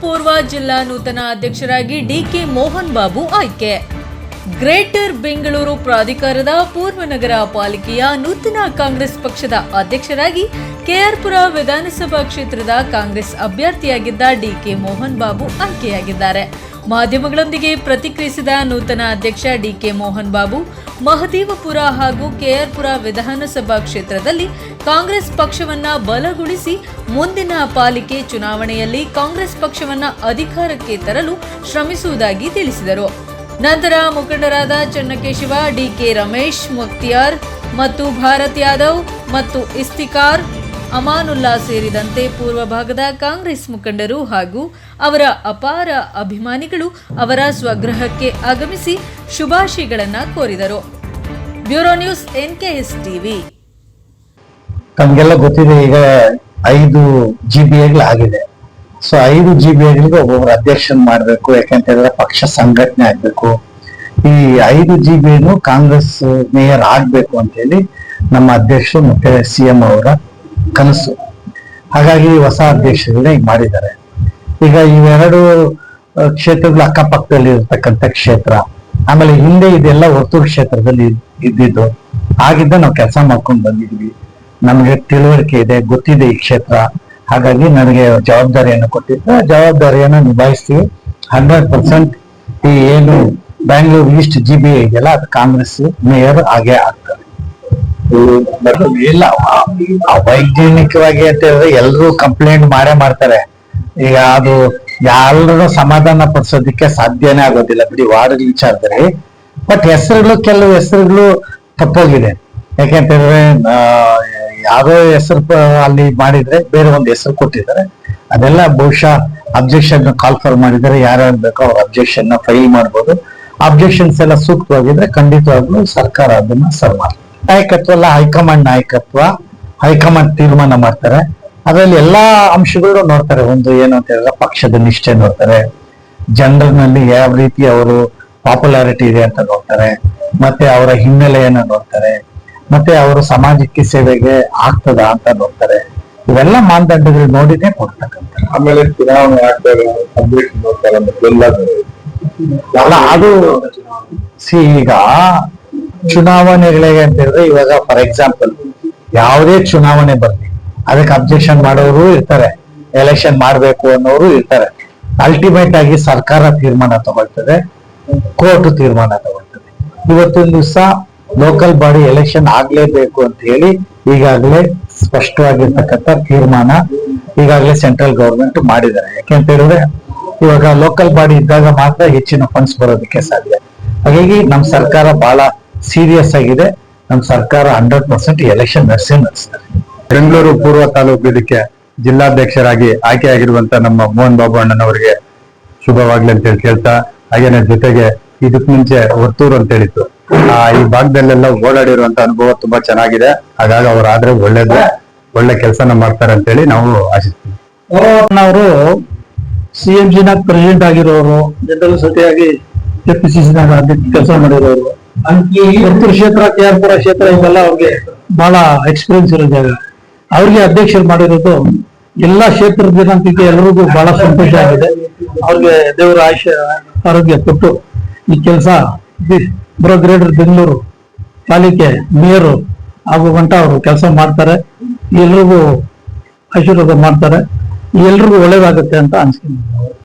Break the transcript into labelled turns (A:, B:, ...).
A: ಪೂರ್ವ ಜಿಲ್ಲಾ ನೂತನ ಅಧ್ಯಕ್ಷರಾಗಿ ಡಿಕೆ ಮೋಹನ್ ಬಾಬು ಆಯ್ಕೆ. ಗ್ರೇಟರ್ ಬೆಂಗಳೂರು ಪ್ರಾಧಿಕಾರದ ಪೂರ್ವ ನಗರ ಪಾಲಿಕೆಯ ನೂತನ ಕಾಂಗ್ರೆಸ್ ಪಕ್ಷದ ಅಧ್ಯಕ್ಷರಾಗಿ ಕೆಆರ್ಪುರ ವಿಧಾನಸಭಾ ಕ್ಷೇತ್ರದ ಕಾಂಗ್ರೆಸ್ ಅಭ್ಯರ್ಥಿಯಾಗಿದ್ದ ಡಿಕೆ ಮೋಹನ್ ಬಾಬು ಆಯ್ಕೆಯಾಗಿದ್ದಾರೆ. ಮಾಧ್ಯಮಗಳೊಂದಿಗೆ ಪ್ರತಿಕ್ರಿಯಿಸಿದ ನೂತನ ಅಧ್ಯಕ್ಷ ಡಿಕೆ ಮೋಹನ್ ಬಾಬು, ಮಹದೇವಪುರ ಹಾಗೂ ಕೆಆರ್ಪುರ ವಿಧಾನಸಭಾ ಕ್ಷೇತ್ರದಲ್ಲಿ ಕಾಂಗ್ರೆಸ್ ಪಕ್ಷವನ್ನ ಬಲಗೊಳಿಸಿ ಮುಂದಿನ ಪಾಲಿಕೆ ಚುನಾವಣೆಯಲ್ಲಿ ಕಾಂಗ್ರೆಸ್ ಪಕ್ಷವನ್ನ ಅಧಿಕಾರಕ್ಕೆ ತರಲು ಶ್ರಮಿಸುವುದಾಗಿ ತಿಳಿಸಿದರು. ನಂತರ ಮುಖಂಡರಾದ ಚನ್ನಕೇಶವ, ಡಿಕೆ ರಮೇಶ್ ಮುಕ್ತಿಯಾರ್ ಮತ್ತು ಭಾರತ್ ಯಾದವ್ ಮತ್ತು ಇಸ್ತಿಕಾರ್ ಅಮಾನುಲ್ಲಾ ಸೇರಿದಂತೆ ಪೂರ್ವ ಭಾಗದ ಕಾಂಗ್ರೆಸ್ ಮುಖಂಡರು ಹಾಗೂ ಅವರ ಅಪಾರ ಅಭಿಮಾನಿಗಳು ಅವರ ಸ್ವಗೃಹಕ್ಕೆ ಆಗಮಿಸಿ ಶುಭಾಶಯಗಳನ್ನು ಕೋರಿದರು. Bureau news NKS TV.
B: ಗೊತ್ತಿದೆ, ಈಗ ಐದು ಜಿ ಬಿ ಆಗಿದೆ. ಸೊ ಐದು ಜಿ ಬಿ ಎಗಳಿಗೆ ಒಬ್ಬೊಬ್ರು ಅಧ್ಯಕ್ಷನ್ ಮಾಡ್ಬೇಕು ಯಾಕಂತ ಹೇಳಿದ್ರೆ ಪಕ್ಷ ಸಂಘಟನೆ ಆಗ್ಬೇಕು. ಈ ಐದು ಜಿ ಬಿ ಕಾಂಗ್ರೆಸ್ ಮೇಯರ್ ಆಗ್ಬೇಕು ಅಂತ ಹೇಳಿ ನಮ್ಮ ಅಧ್ಯಕ್ಷರು ಮತ್ತೆ ಸಿಎಂ ಅವರ ಕನಸು. ಹಾಗಾಗಿ ಹೊಸ ಅಧ್ಯಕ್ಷರನ್ನ ಈಗ ಮಾಡಿದ್ದಾರೆ. ಈಗ ಇವೆರಡು ಕ್ಷೇತ್ರಗಳು ಅಕ್ಕಪಕ್ಕದಲ್ಲಿ ಇರತಕ್ಕಂತ ಕ್ಷೇತ್ರ, ಆಮೇಲೆ ಹಿಂದೆ ಇದೆಲ್ಲ ವರ್ತೂರು ಕ್ಷೇತ್ರದಲ್ಲಿ ಇದ್ದಿದ್ದು, ಆಗಿದ್ದ ನಾವು ಕೆಲಸ ಮಾಡ್ಕೊಂಡು ಬಂದಿದ್ವಿ. ನಮಗೆ ತಿಳುವಳಿಕೆ ಇದೆ, ಗೊತ್ತಿದೆ ಈ ಕ್ಷೇತ್ರ. ಹಾಗಾಗಿ ನನಗೆ ಜವಾಬ್ದಾರಿಯನ್ನು ಕೊಟ್ಟಿದ್ದ, ಜವಾಬ್ದಾರಿಯನ್ನು ನಿಭಾಯಿಸ್ತೀವಿ. ಹಂಡ್ರೆಡ್ ಪರ್ಸೆಂಟ್ ಈ ಏನು ಬ್ಯಾಂಗ್ಳೂರ್ ಈಸ್ಟ್ ಜಿ ಬಿ ಇದೆಯಲ್ಲ, ಅದು ಕಾಂಗ್ರೆಸ್ ಮೇಯರ್ ಆಗೇ ಆಗ್ತಾರೆ ಇಲ್ಲ ವೈಜ್ಞಾನಿಕವಾಗಿ ಅಂತ ಹೇಳಿದ್ರೆ ಎಲ್ರು ಕಂಪ್ಲೇಂಟ್ ಮಾಡೇ ಮಾಡ್ತಾರೆ. ಈಗ ಅದು ಎಲ್ಲರೂ ಸಮಾಧಾನ ಪಡಿಸೋದಕ್ಕೆ ಸಾಧ್ಯನೇ ಆಗೋದಿಲ್ಲ. ಬಿಡಿ ವಾರ್ಡ್ ವಿಚಾರದಲ್ಲಿ. ಬಟ್ ಹೆಸರುಗಳು ಕೆಲವು ಹೆಸರುಗಳು ತಪ್ಪೋಗಿದೆ. ಯಾಕೆಂತ ಹೇಳಿದ್ರೆ ಆ, ಯಾರೋ ಹೆಸರು ಅಲ್ಲಿ ಮಾಡಿದ್ರೆ ಬೇರೆ ಒಂದು ಹೆಸರು ಕೊಟ್ಟಿದ್ದಾರೆ. ಅದೆಲ್ಲ ಬಹುಶಃ ಅಬ್ಜೆಕ್ಷನ್ ಕಾಲ್ ಫಾರ್ ಮಾಡಿದರೆ ಯಾರ್ಯಾರು ಬೇಕೋ ಅವ್ರ ಅಬ್ಜೆಕ್ಷನ್ ಫೈಲ್ ಮಾಡ್ಬೋದು. ಅಬ್ಜೆಕ್ಷನ್ಸ್ ಎಲ್ಲ ಸೂಕ್ತವಾಗಿದ್ರೆ ಖಂಡಿತವಾಗ್ಲೂ ಸರ್ಕಾರ ಅದನ್ನ ಸರ್ ಮಾಡ್ತಾರೆ ನಾಯಕತ್ವ ಅಲ್ಲ ಹೈಕಮಾಂಡ್ ನಾಯಕತ್ವ ಹೈಕಮಾಂಡ್ ತೀರ್ಮಾನ ಮಾಡ್ತಾರೆ. ಅದರಲ್ಲಿ ಎಲ್ಲಾ ಅಂಶಗಳು ನೋಡ್ತಾರೆ. ಒಂದು ಏನು ಅಂತ ಹೇಳಿದ್ರೆ ಪಕ್ಷದ ನಿಷ್ಠೆ ನೋಡ್ತಾರೆ. ಜನರಲ್ನಲ್ಲಿ ಯಾವ ರೀತಿ ಅವರು ಪಾಪ್ಯುಲಾರಿಟಿ ಇದೆ ಅಂತ ನೋಡ್ತಾರೆ. ಮತ್ತೆ ಅವರ ಹಿನ್ನೆಲೆಯನ್ನ ನೋಡ್ತಾರೆ. ಮತ್ತೆ ಅವರು ಸಮಾಜಕ್ಕೆ ಸೇವೆಗೆ ಆಗ್ತದ ಅಂತ ನೋಡ್ತಾರೆ. ಇವೆಲ್ಲ ಮಾನದಂಡಗಳು ನೋಡಿನೇ ಕೊಡ್ತಕ್ಕಂಥ
C: ಆಮೇಲೆ ಚುನಾವಣೆ ನೋಡ್ತಾರೆ
B: ಅದು ಸಿ ಈಗ ಚುನಾವಣೆಗಳಿಗೆ ಅಂತ ಹೇಳಿದ್ರೆ ಇವಾಗ ಫಾರ್ ಎಕ್ಸಾಂಪಲ್ ಯಾವುದೇ ಚುನಾವಣೆ ಬರಲಿ, ಅದಕ್ಕೆ ಅಬ್ಜೆಕ್ಷನ್ ಮಾಡೋರು ಇರ್ತಾರೆ ಎಲೆಕ್ಷನ್ ಮಾಡ್ಬೇಕು ಅನ್ನೋರು ಇರ್ತಾರೆ. ಅಲ್ಟಿಮೇಟ್ ಆಗಿ ಸರ್ಕಾರ ತೀರ್ಮಾನ ತಗೊಳ್ತದೆ ಕೋರ್ಟ್ ತೀರ್ಮಾನ ತಗೊಳ್ತದೆ. ಇವತ್ತಿನ ದಿವಸ ಲೋಕಲ್ ಬಾಡಿ ಎಲೆಕ್ಷನ್ ಆಗ್ಲೇಬೇಕು ಅಂತ ಹೇಳಿ ಈಗಾಗಲೇ ಸ್ಪಷ್ಟವಾಗಿರ್ತಕ್ಕಂಥ ತೀರ್ಮಾನ ಈಗಾಗಲೇ ಸೆಂಟ್ರಲ್ ಗೌರ್ಮೆಂಟ್ ಮಾಡಿದ್ದಾರೆ. ಯಾಕೆಂತ ಹೇಳಿದ್ರೆ, ಇವಾಗ ಲೋಕಲ್ ಬಾಡಿ ಇದ್ದಾಗ ಮಾತ್ರ ಹೆಚ್ಚಿನ ಫಂಡ್ಸ್ ಬರೋದಕ್ಕೆ ಸಾಧ್ಯ. ಹಾಗಾಗಿ ನಮ್ ಸರ್ಕಾರ ಬಹಳ ಸೀರಿಯಸ್ ಆಗಿದೆ. ನಮ್ಮ ಸರ್ಕಾರ ಹಂಡ್ರೆಡ್ ಪರ್ಸೆಂಟ್ ಎಲೆಕ್ಷನ್ ನಡೆಸಿ ನಡೆಸ್ತಾರೆ.
C: ಬೆಂಗಳೂರು ಪೂರ್ವ ತಾಲೂಕು ಇದಕ್ಕೆ ಜಿಲ್ಲಾಧ್ಯಕ್ಷರಾಗಿ ಆಯ್ಕೆಯಾಗಿರುವಂತ ನಮ್ಮ ಮೋಹನ್ ಬಾಬು ಅಣ್ಣನವರಿಗೆ ಶುಭವಾಗ್ಲಿ ಅಂತ ಹೇಳಿ ಕೇಳ್ತಾ ಹಾಗೇನೆ ಜೊತೆಗೆ ಇದಕ್ ಮುಂಚೆ ಹೊರ್ತೂರು ಅಂತ ಹೇಳಿತ್ತು. ಆ ಈ ಭಾಗದಲ್ಲೆಲ್ಲ ಓಡಾಡಿರುವಂತ ಅನುಭವ ತುಂಬಾ ಚೆನ್ನಾಗಿದೆ. ಹಾಗಾಗಿ ಅವ್ರು ಆದ್ರೆ ಒಳ್ಳೇದು ಒಳ್ಳೆ ಕೆಲಸನ ಮಾಡ್ತಾರೆ ಅಂತ ಹೇಳಿ ನಾವು ಆಶಿಸ್ತೀವಿ.
B: ಅವರು ಸಿ ಎಂ ಜಿನ ಪ್ರೆಸಿಡೆಂಟ್ ಆಗಿರೋರು ಜನರಲ್ ಸೆಕ್ರೆಟರಿಯಾಗಿ ಕೆಪಿಸಿಸಿ ಕೆಲಸ ಮಾಡಿರೋರು. ವರ್ತೂರು ಕ್ಷೇತ್ರ ಕೆ ಆರ್ ಪುರ ಕ್ಷೇತ್ರ ಇವೆಲ್ಲ ಅವ್ರಿಗೆ ಬಹಳ ಎಕ್ಸ್ಪೀರಿಯನ್ಸ್ ಇರೋ ಜಾಗ. ಅವ್ರಿಗೆ ಅಧ್ಯಕ್ಷರು ಮಾಡಿರೋದು ಎಲ್ಲಾ ಕ್ಷೇತ್ರದ ಜನತೆಗೆ ಎಲ್ಲರಿಗೂ ಬಹಳ ಸಂತೋಷ ಆಗಿದೆ. ಅವ್ರಿಗೆ ದೇವರ ಆಯುಷ್ಯ ಆರೋಗ್ಯ ಕೊಟ್ಟು ಈ ಕೆಲಸ ಬರೋ ಗ್ರೇಟರ್ ಬೆಂಗಳೂರು ಪಾಲಿಕೆ ಮೇಯರು ಆಗೋ ಗಂಟ ಅವರು ಕೆಲಸ ಮಾಡ್ತಾರೆ. ಎಲ್ರಿಗೂ ಆಶೀರ್ವಾದ ಮಾಡ್ತಾರೆ. ಎಲ್ರಿಗೂ ಒಳ್ಳೇದಾಗುತ್ತೆ ಅಂತ ಅನ್ಸ್ತೀನಿ.